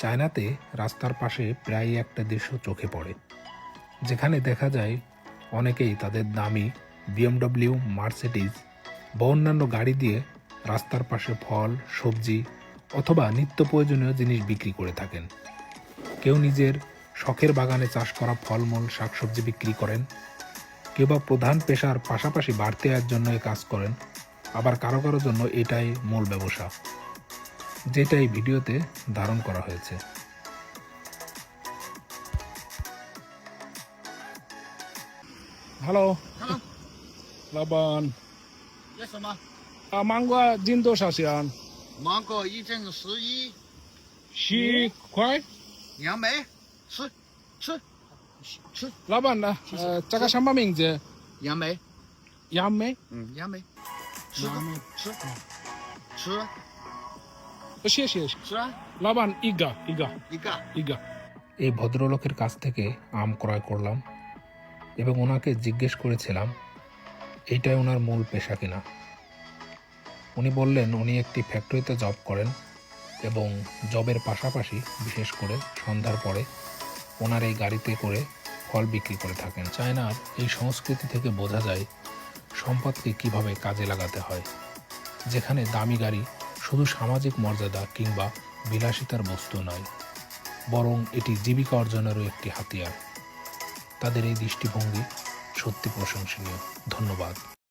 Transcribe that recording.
চায়নাতে রাস্তার পাশে প্রায় একটা দৃশ্য চোখে পড়ে, যেখানে দেখা যায় অনেকেই তাদের দামি বিএমডব্লিউ, মার্সিডিজ বা অন্যান্য গাড়ি দিয়ে রাস্তার পাশে ফল, সবজি অথবা নিত্য প্রয়োজনীয় জিনিস বিক্রি করে থাকেন। কেউ নিজের শখের বাগানে চাষ করা ফলমূল, শাকসবজি বিক্রি করেন, কেউ বা প্রধান পেশার পাশাপাশি বাড়তি আয়ের জন্য কাজ করেন, আবার কারও কারও জন্য এটাই মূল ব্যবসা। যেটা এই ভিডিওতে ধারণ করা হয়েছে। হ্যালো লাবান আ মাঙ্গো দোষ আছে আন মাঙ্গো ই জেন শি ই শি লাবান না চাকা সাম্বা মিং লাবান ইগা ইগা ইগা। ইগা। এই ভদ্রলোকের কাছ থেকে আম ক্রয় করলাম এবং ওনাকে জিজ্ঞেস করেছিলাম এইটাই ওনার মূল পেশা কিনা? উনি বললেন উনি একটি ফ্যাক্টরিতে জব করেন এবং জবের পাশাপাশি বিশেষ করে সন্ধ্যার পরে ওনার এই গাড়িতে করে ফল বিক্রি করে থাকেন। চায়নার এই সংস্কৃতি থেকে বোঝা যায় সম্পদকে কীভাবে কাজে লাগাতে হয় যেখানে দামি গাড়ি শুধু সামাজিক মর্যাদা কিংবা বিলাসিতার বস্তু নয়, বরং এটি জীবিকা অর্জনেরও একটি হাতিয়ার। তাদের এই দৃষ্টিভঙ্গি সত্যি প্রশংসনীয়। ধন্যবাদ।